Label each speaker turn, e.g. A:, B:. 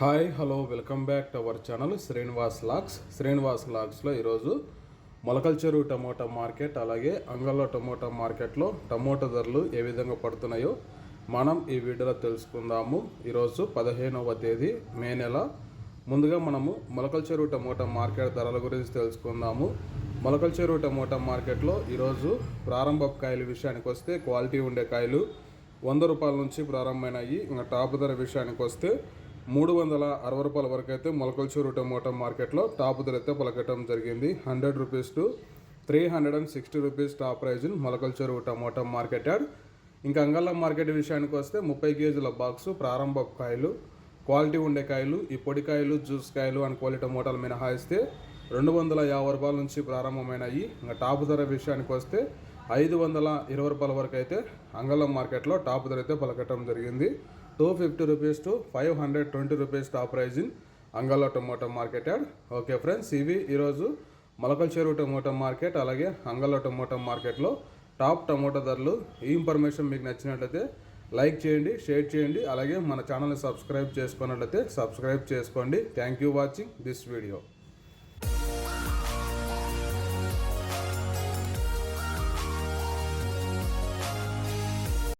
A: Hi hello welcome back to our channel Srinivas lakhs. Srinivas లాక్స్లో ఈరోజు మొలకల చెరువు టమోటా మార్కెట్ అలాగే అంగల్లో టమోటా మార్కెట్లో టమోటా ధరలు ఏ విధంగా పడుతున్నాయో మనం ఈ వీడియోలో తెలుసుకుందాము. ఈరోజు పదిహేనవ తేదీ మే నెల. ముందుగా మనము మొలకల చెరువు టమోటా మార్కెట్ ధరల గురించి తెలుసుకుందాము. మొలకల చెరువు టమోటా మార్కెట్లో ఈరోజు ప్రారంభ కాయల విషయానికి వస్తే క్వాలిటీ ఉండే కాయలు వంద రూపాయల నుంచి ప్రారంభమైనాయి. ఇంకా టాప్ ధర విషయానికి వస్తే మూడు వందల అరవై రూపాయల వరకు అయితే మొలకల్చూరు టమోటా మార్కెట్లో టాప్ ధర అయితే పలకటం జరిగింది. Hundred rupees to three hundred and sixty rupees top price Molakalchuru tomato market yard. ఇంకా అంగళ్ళ మార్కెట్ విషయానికి వస్తే ముప్పై కేజీల బాక్స్ ప్రారంభ కాయలు క్వాలిటీ ఉండే కాయలు ఈ పొడి కాయలు జ్యూస్ కాయలు అండ్ క్వాలిటీ టమోటాలు మినహాయిస్తే రెండు వందల యాభై రూపాయల నుంచి ప్రారంభమైనాయి. ఇంకా టాప్ ధర విషయానికి వస్తే ఐదు వందల ఇరవై రూపాయల వరకు అయితే అంగళం మార్కెట్లో టాప్ ధర అయితే పలకటం జరిగింది. Two fifty rupees to five hundred twenty rupees top price in Angala tomato market yard. Okay friends ఇవి ఈరోజు మొలకల చెరువు టమోటా మార్కెట్ అలాగే అంగళ టొమాటో మార్కెట్లో టాప్ టొమాటో ధరలు. ఈ ఇన్ఫర్మేషన్ మీకు నచ్చినట్లయితే లైక్ చేయండి షేర్ చేయండి అలాగే మన ఛానల్ని సబ్స్క్రైబ్ చేసుకున్నట్లయితే సబ్స్క్రైబ్ చేసుకోండి. Thank you watching this video.